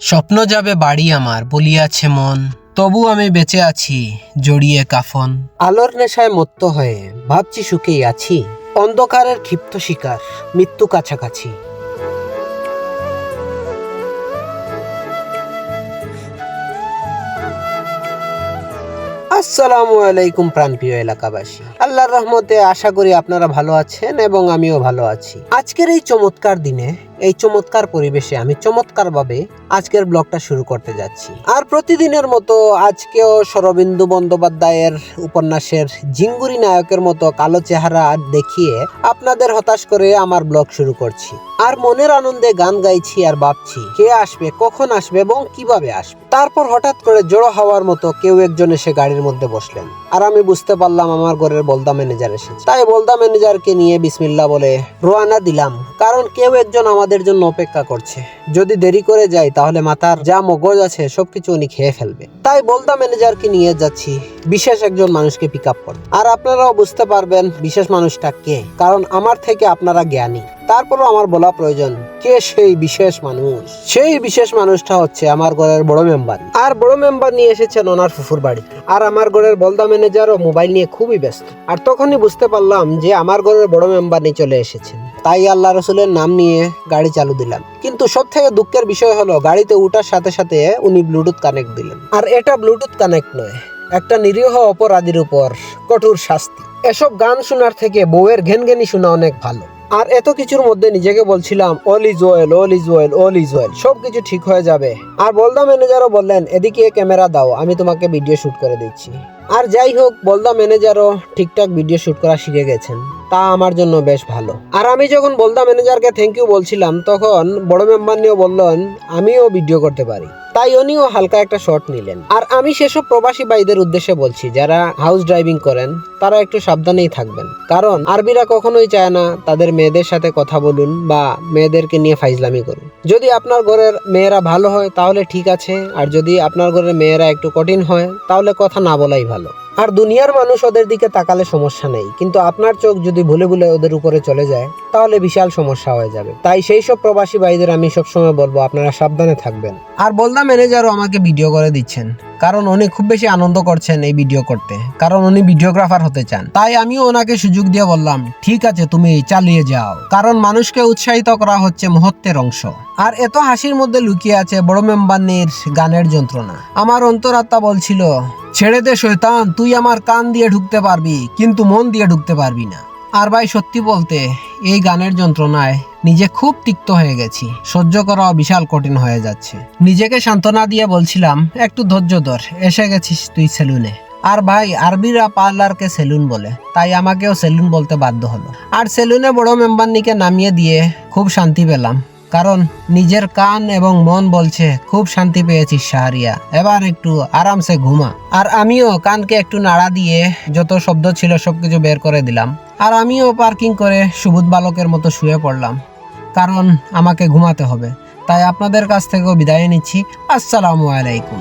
স্বপ্ন যাবে বাড়ি আমার বলিয়াছে মন, তবু আমি বেঁচে আছি জড়িয়ে কাফন। আলোর নেশায় মত্ত হয়ে ভাবছি সুখেই আছি, অন্ধকারের ক্ষিপ্ত শিকার, মৃত্যু কাছাকাছি। আসসালামু আলাইকুম প্রাণপ্রিয় এলাকাবাসী। আল্লাহর রহমতে আশা করি আপনারা ভালো আছেন এবং আমিও ভালো আছি। আজকের এই চমৎকার দিনে এই চমৎকার পরিবেশে আমি চমৎকার ভাবে আজকের ব্লগটা শুরু করতে যাচ্ছি। আর প্রতিদিনের মতো আজকেও শরবিন্দু বন্দ্যোপাধ্যায়ের উপন্যাসের জিঙ্গুরি নায়কের মতো কালো চেহারা দেখিয়ে আপনাদের হতাশ করে আমার ব্লগ শুরু করছি। আর মনের আনন্দে গান গাইছি আর ভাবছি, কে আসবে, কখন আসবে এবং কীভাবে আসবে? তারপর হঠাৎ করে জড়ো হওয়ার মতো কেউ একজন এসে গাড়ির মধ্যে বসলেন। আর আমি বুঝতে পারলাম আমার ঘরের বলদা ম্যানেজার এসেছে। তাই বলদা ম্যানেজারকে নিয়ে বিসমিল্লা বলে রোয়ানা দিলাম। কারণ কেউ একজন আমাদের জন্য অপেক্ষা করছে। যদি দেরি করে যাই তাহলে মাথার যা মগজ আছে, সবকিছু উনি খেয়ে ফেলবে। তাই বলদা ম্যানেজারকে নিয়ে যাচ্ছি। বিশেষ একজন মানুষকে পিক আপ করতে। আর আপনারাও বুঝতে পারবেন, বিশেষ মানুষটা কে। কারণ আমার থেকে আপনারা জ্ঞানী। তারপরও আমার বলা প্রয়োজন, কে সেই বিশেষ মানুষ? সেই বিশেষ মানুষটা হচ্ছে আমার ঘরের বড় মেম্বার আর বড় মেম্বার নিয়ে এসেছেন ওনার ফুফুর বাড়িতে আর আমার ঘরের বলদা ম্যানেজারও মোবাইল নিয়ে খুবই ব্যস্ত। আর তখনই বুঝতে পারলাম যে, আমার ঘরের বড় মেম্বার নিয়ে চলে এসেছেন। তাই আল্লাহ রসুলের নাম নিয়ে গাড়ি চালু দিলাম। কিন্তু সব থেকে দুঃখের বিষয় হলো, গাড়িতে উঠার সাথে সাথে উনি ব্লুটুথ কানেক্ট দিলেন। আর এটা ব্লুটুথ কানেক্ট নয়, একটা নিরীহ অপরাধীর উপর কঠোর শাস্তি। এসব গান শোনার থেকে বউয়ের ঘেনঘেনি শোনা অনেক ভালো। আর এত কিছুর মধ্যে নিজেকে বলছিলাম, all is well all is well all is well সবকিছু ঠিক হয়ে যাবে। আর বলদা ম্যানেজারও বললেন, এদিকে ক্যামেরা দাও, আমি তোমাকে ভিডিও শুট করে দিচ্ছি। আর যাই হোক, বলদা ম্যানেজারও ঠিকঠাক ভিডিও শুট করা শিখে গেছেন। তা আমার জন্য বেশ ভালো। আর আমি যখন বলদা ম্যানেজারকে থ্যাংক ইউ বলছিলাম, তখন বড় মেম্বার নিয়েও বললেন, আমিও ভিডিও করতে পারি। তাই উনিও হালকা একটা শট নিলেন। আর আমি সেসব প্রবাসী ভাইদের উদ্দেশ্যে বলছি, যারা হাউস ড্রাইভিং করেন, তারা একটু সাবধানেই থাকবেন। কারণ আরবিরা কখনোই চায় না তাদের মেয়েদের সাথে কথা বলুন বা মেয়েদেরকে নিয়ে ফাইজলামি করুন। যদি আপনার ঘরের মেয়েরা ভালো হয়, তাহলে ঠিক আছে। আর যদি আপনার ঘরের মেয়েরা একটু কঠিন হয়, তাহলে কথা না বলাই ভালো। আর দুনিয়ার মানুষ ওদের দিকে তাকালে সমস্যা নেই। কিন্তু আপনার চোখ যদি ভুলে ভুলে ওদের উপরে চলে যায়, তাহলে বিশাল সমস্যা হয়ে যাবে। তাই সেই সব প্রবাসী ভাইদের আমি সবসময় বলব, আপনারা সাবধানে থাকবেন। আর বলদা ম্যানেজারও আমাকে ভিডিও করে দিচ্ছেন। কারণ উনি খুব বেশি আনন্দ করছেন এই ভিডিও করতে। কারণ উনি ভিডিওগ্রাফার হতে চান। তাই আমিও ওনাকে সুযোগ দিয়ে বললাম, ঠিক আছে, তুমি চালিয়ে যাও। কারণ মানুষকে উৎসাহিত করা হচ্ছে মহত্বের অংশ। আর এত হাসির মধ্যে লুকিয়ে আছে বড় মেম্বানির গানের যন্ত্রণা। আমার অন্তরাত্মা বলছিল ছেড়ে দে শৈতান তুই আমার কান দিয়ে ঢুকতে পারবি, কিন্তু মন দিয়ে ঢুকতে পারবি না। আর ভাই, সত্যি বলতে, এই গানের যন্ত্রণায় নিজে খুব তিক্ত হয়ে গেছি। সহ্য করা বিশাল কঠিন হয়ে যাচ্ছে। নিজেকে সান্ত্বনা দিয়ে বলছিলাম, একটু ধৈর্য ধর, এসে গেছিস তুই সেলুনে। আর ভাই, আরবিরা পার্লারকে সেলুন বলে, তাই আমাকেও সেলুন বলতে বাধ্য হলো। আর সেলুনে বড় মেম্বারনিকে নামিয়ে দিয়ে খুব শান্তি পেলাম। কারণ নিজের কান এবং মন বলছে, খুব শান্তি পেয়েছি শাহরিয়া, এবার একটু আরামসে ঘুমা। আর আমিও কানকে একটু নাড়া দিয়ে যত শব্দ ছিল সবকিছু বের করে দিলাম। আর আমিও পার্কিং করে সুবুধ বালকের মতো শুয়ে পড়লাম, কারণ আমাকে ঘুমাতে হবে। তাই আপনাদের কাছ থেকেও বিদায় নিচ্ছি। আসসালামু আলাইকুম।